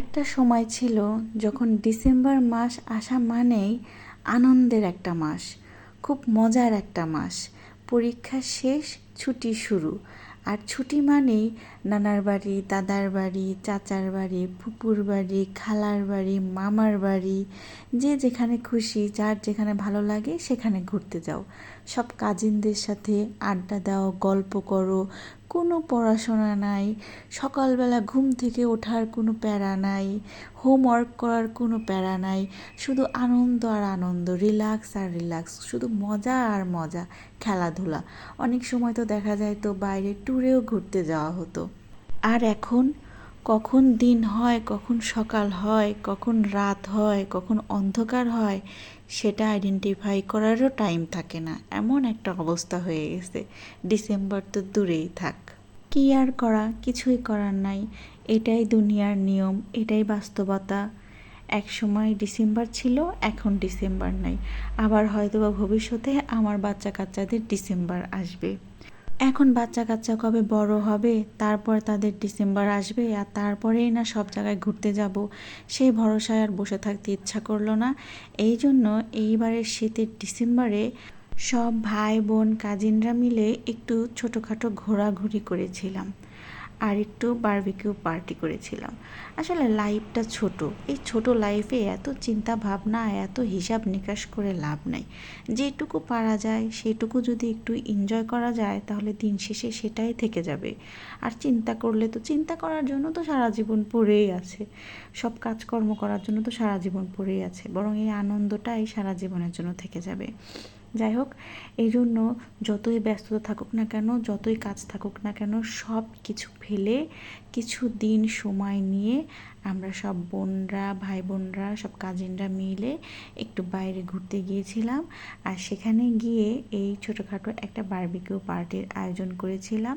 একটা সময় ছিল যখন ডিসেম্বর মাস আসা মানেই আনন্দের একটা মাস, খুব মজার একটা মাস। পরীক্ষা শেষ, ছুটি শুরু। আর ছুটি মানেই নানার বাড়ি, দাদার বাড়ি, চাচার বাড়ি ফুপুর বাড়ি, খালার বাড়ি, মামার বাড়ি, যে যেখানে খুশি, যার যেখানে ভালো লাগে সেখানে ঘুরতে যাও। সব কাজিনদের সাথে আড্ডা দাও, গল্প করো কোনো পড়াশোনা নাই, সকালবেলা ঘুম থেকে ওঠার কোনো প্যারা নাই হোমওয়ার্ক করার কোনো প্যারা নাই, শুধু আনন্দ আর আনন্দ রিল্যাক্স আর রিল্যাক্স শুধু মজা আর মজা, খেলাধুলা। অনেক সময় তো দেখা যায় তো বাইরে ট্যুরেও ঘুরতে যাওয়া হতো। আর এখন কখন দিন হয়, কখন সকাল হয়, কখন রাত হয়, কখন অন্ধকার হয়, সেটা আইডেন্টিফাই করারও টাইম থাকে না। এমন একটা অবস্থা হয়ে গেছে। ডিসেম্বর তো দূরেই থাক। কী আর করা? কিছুই করার নাই। এটাই দুনিয়ার নিয়ম, এটাই বাস্তবতা। এক সময় ডিসেম্বর ছিল, এখন ডিসেম্বর নাই। আবার হয়তো বা ভবিষ্যতে আমার বাচ্চা কাচ্চাদের ডিসেম্বর আসবে। এখন বাচ্চা কাচ্চা কবে বড় হবে, তারপর তাদের ডিসেম্বর আসবে আর তারপরেই না সব জায়গায় ঘুরতে যাব, সেই ভরসায় আর বসে থাকতে ইচ্ছা করল না। এই জন্য এইবারের শীতের ডিসেম্বরে সব ভাই বোন, কাজিনরা মিলে একটু ছোটোখাটো ঘোরাঘুরি করেছিলাম। আর একটু বারবিকিউ পার্টি করেছিলাম। আসলে লাইফটা ছোট। এই ছোট লাইফে এত চিন্তা ভাবনা এত হিসাব নিকাশ করে লাভ নাই। যেটুকু পারা যায়, সেটুকু যদি একটু এনজয় করা যায়, তাহলে দিন শেষে সেটাই থেকে যাবে। আর চিন্তা করলে তো, চিন্তা করার জন্য তো সারা জীবন পড়েই আছে। সব কাজকর্ম করার জন্য তো সারা জীবন পড়েই আছে। বরং এই আনন্দটাই সারা জীবনের জন্য থেকে যাবে। যাই হোক, এই জন্য যতই ব্যস্ততা থাকুক না কেন, যতই কাজ থাকুক না কেন, সব কিছু ফেলে কিছু দিন সময় নিয়ে আমরা সব বোনরা ভাই বোনরা সব কাজিনরা মিলে একটু বাইরে ঘুরতে গিয়েছিলাম। আর সেখানে গিয়ে এই ছোটোখাটো একটা বার্বিকিউ পার্টির আয়োজন করেছিলাম।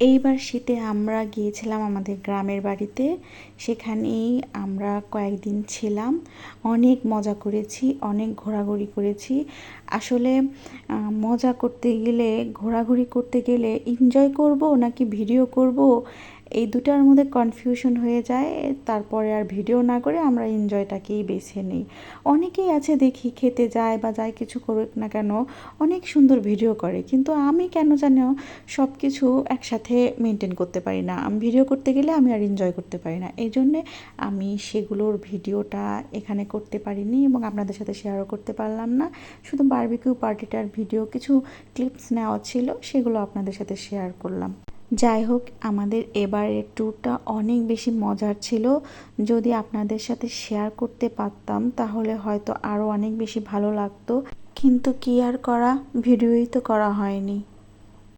এইবার শীতে আমরা গিয়েছিলাম আমাদের গ্রামের বাড়িতে। সেখানেই আমরা কয়েকদিন ছিলাম। অনেক মজা করেছি, অনেক ঘোরাঘুরি করেছি। আসলে মজা করতে গেলে, ঘোরাঘুরি করতে গেলে এনজয় করব নাকি ভিডিও করব? এই দুটার মধ্যে কনফিউশন হয়ে যায়, তারপরে আর ভিডিও না করে আমরা এনজয়টাকেই বেছে নিই। অনেকেই আছে দেখি খেতে যায় বা যায় কিছু করুক না কেন, অনেক সুন্দর ভিডিও করে। কিন্তু আমি কেন জানো সব কিছু একসাথে মেনটেন করতে পারি না। আমি ভিডিও করতে গেলে আমি আর এনজয় করতে পারি না। এই জন্যে আমি সেগুলোর ভিডিওটা এখানে করতে পারিনি এবং আপনাদের সাথে শেয়ারও করতে পারলাম না। শুধু বারবিকিউ পার্টিটার ভিডিও কিছু ক্লিপস নেওয়া ছিল, সেগুলো আপনাদের সাথে শেয়ার করলাম। যাই হোক, আমাদের এবারের ট্যুরটা অনেক বেশি মজার ছিল। যদি আপনাদের সাথে শেয়ার করতে পারতাম, তাহলে হয়তো আরও অনেক বেশি ভালো লাগতো। কিন্তু কি আর করা? ভিডিওই তো করা হয়নি।